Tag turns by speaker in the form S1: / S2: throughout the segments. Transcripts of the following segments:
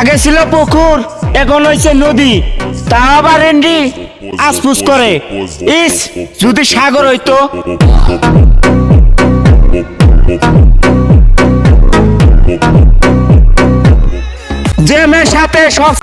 S1: আগে ছিল পুকুর, এখন হয়েছে নদী। তা আবার এন্ডি আসপুস করে। ইস, যদি সাগর হইতো। যে মেয়ের সাথে সব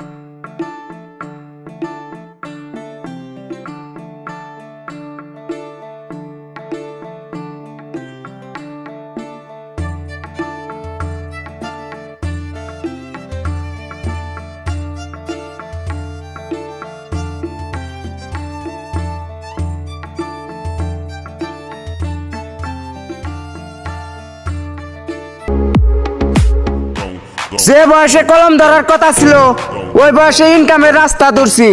S1: যে বয়সে কলম ধরার কথা ছিল ওই বয়সে ইনকামের রাস্তা ধরছি।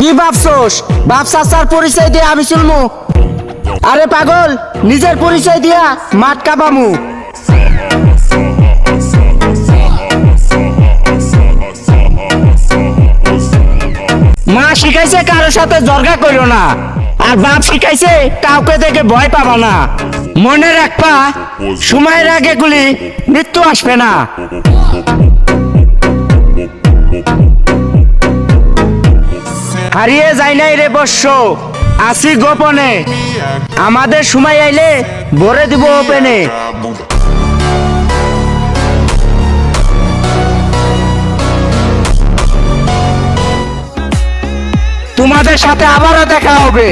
S1: কি ভাবছোস? বাপসা চাচার পরিচয় দিয়ে আমি চলমু? আরে পাগল নিজের পরিচয় দিয়া মাঠ কাবামু মা শিখাইছে কারও সাথে জর্গা করিও না। আর বাপ শিখাইছে, কাউকে দেখে ভয় পাবা না। মনে রাখবা, সময়ের আগে গুলি মৃত্যু আসবে না। হারিয়ে যাই নাই রে বর্ষ, আসি গোপনে। আমাদের সময় আইলে ভরে দিব ওপেনে। তোমাদের সাথে আবারও দেখা হবে।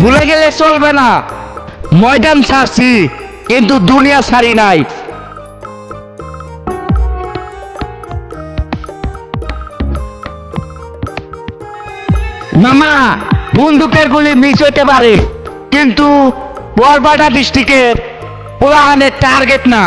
S1: ভুলে গেলে চলবে না। ময়দান ছাড়ছি, কিন্তু দুনিয়া ছাড়ি নাই। মামা, বন্দুকের গুলি মিস হইতে পারে, কিন্তু বরবাডা ডিস্ট্রিক্টের পোলাহানের টার্গেট না।